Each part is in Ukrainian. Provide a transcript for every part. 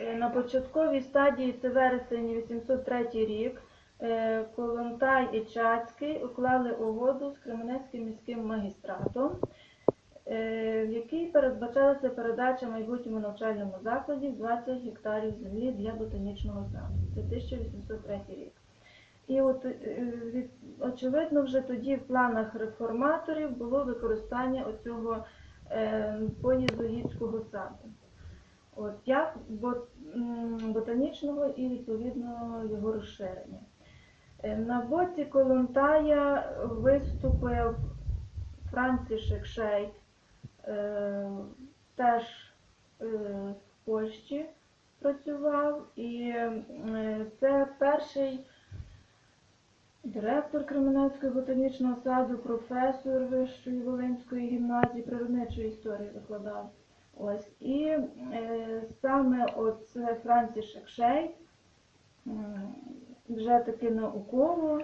Е, На початковій стадії це вересень 803 рік. е, Колонтай і Чацький уклали угоду з Кременецьким міським магістратом, е, в якій передбачалася передача майбутньому навчальному закладі 20 гектарів землі для ботанічного саду. Це 1803 рік. І от, очевидно, вже тоді в планах реформаторів було використання оцього поєзуїтського саду. Як бот, ботанічного і відповідно його розширення. Е, На боці Колонтая виступив Францішек Шейк, е, теж е, в Польщі працював, і це перший директор Кременецького ботанічного саду, професор Вищої Волинської гімназії природничої історії викладав. Ось і е, саме оце Франсішек Шей м, вже таки науково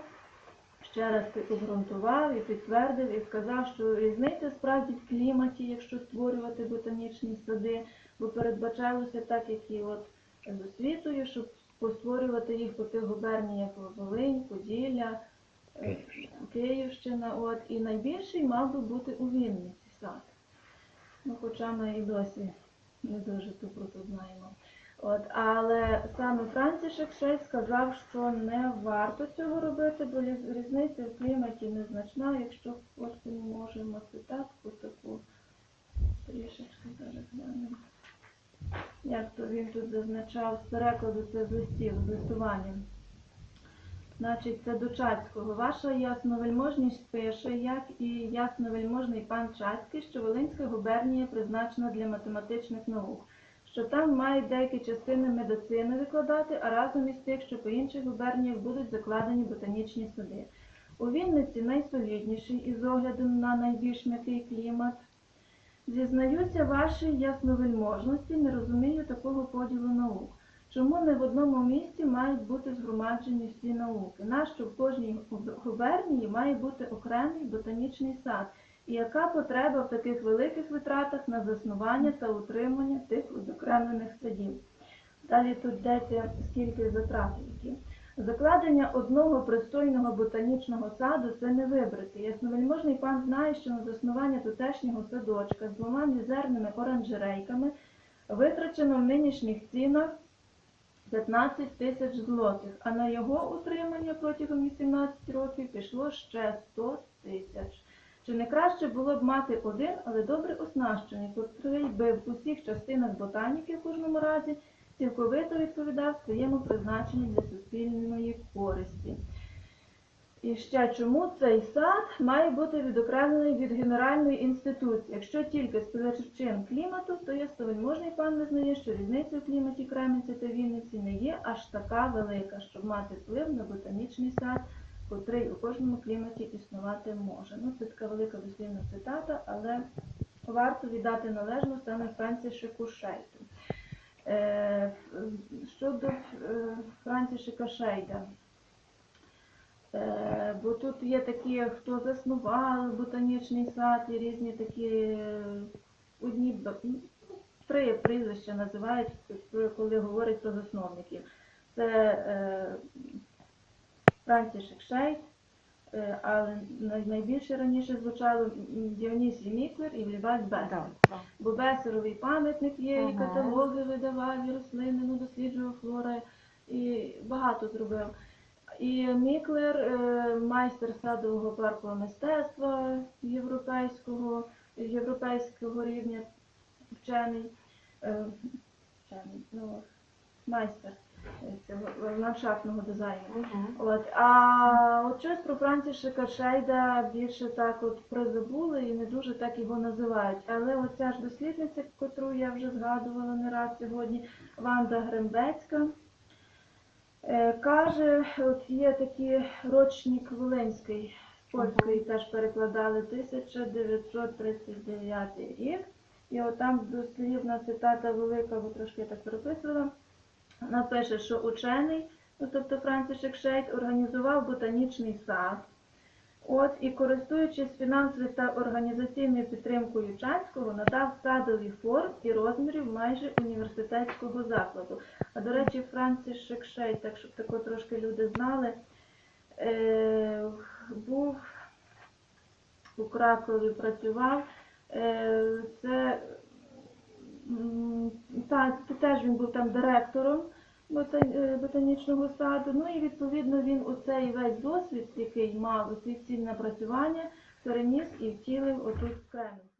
ще раз обґрунтував і підтвердив і сказав, що різниця справді в кліматі, якщо створювати ботанічні сади, бо передбачалося так, як і от з освітою, щоб постворювати їх по тих губерніях Волинь, Поділля, е, Київщина. От і найбільший мав би бути у Вінниці сад. Ну, хоча ми і досі не дуже ту про то знаємо. От, але саме Францішек Шей сказав, що не варто цього робити, бо різниця в кліматі незначна, якщо потім можемо цитатку таку трішечки зараз глянемо. Як то він тут зазначав з перекладу це з листів, з листування. Значить, це до Чацького. Ваша ясновельможність пише, як і ясновельможний пан Чацький, що Волинська губернія призначена для математичних наук, що там мають деякі частини медицини викладати, а разом із тих, що по інших губерніях будуть закладені ботанічні сади. У Вінниці найсолідніший із огляду на найбільш м'який клімат. Зізнаюся вашій ясновельможності, не розумію такого поділу наук. Чому не в одному місці мають бути згромаджені всі науки? Нащо в кожній губернії має бути окремий ботанічний сад? І яка потреба в таких великих витратах на заснування та утримання тих відокремлених садів? Далі тут йдеться скільки затрат які. Закладення одного пристойного ботанічного саду це не вибрати. Ясновельможний пан знає, що на заснування тутешнього садочка з двома мізерними оранжерейками витрачено в нинішніх цінах 15 тисяч злотих, а на його утримання протягом 18 років пішло ще 100 тисяч. Чи не краще було б мати один, але добре оснащений, котрий би в усіх частинах ботаніки в кожному разі цілковито відповідав своєму призначенню для суспільної користі. І ще чому цей сад має бути відокремлений від генеральної інституції? Якщо тільки причин клімату, то ясновельможний пан визнає, що різниця в кліматі Кременці та Вінниці не є аж така велика, щоб мати вплив на ботанічний сад, котрий у кожному кліматі існувати може. Ну, це така велика дослівна цитата, але варто віддати належну саме Францішеку Шейту. Е, щодо е, Франтішека Шейда. Е, бо тут є такі, хто заснував ботанічний сад, і різні такі е, одні три прізвища називають, коли говорять про засновників. Це е, Франтішек Шейд, е, але найбільше раніше звучало Діонісій Міклер і Влівальд Бесер. Бо Бесеровий пам'ятник є, і каталоги видавав, і рослини, ну, досліджував флора, і багато зробив. І Міклер, е, майстер садового паркового мистецтва європейського, європейського рівня, вчений, е, вчений, ну, майстер е, цього ландшафтного дизайну. Мгм. От, а от щось про Франтішека Шейда більше так от призабули і не дуже так його називають. Але оця ж дослідниця, котру я вже згадувала не раз сьогодні, Ванда Грембецька, е, каже, от є такий рочник Волинський, польський теж перекладали 1939 рік. І от там дослівна цитата велика, бо трошки я так переписувала. Вона пише, що учений, ну тобто Францішек Шейд, організував ботанічний сад, От і користуючись фінансовою та організаційною підтримкою Чанського, надав садові форм і розмірів майже університетського закладу. А до речі, Франсіс Шекшей, так щоб тако трошки люди знали, е, був у Кракові працював. Е, це та, теж він був там директором ботанічного саду. Ну і відповідно він оцей весь досвід, який мав оці всі напрацювання, переніс і втілив отут в Кремль.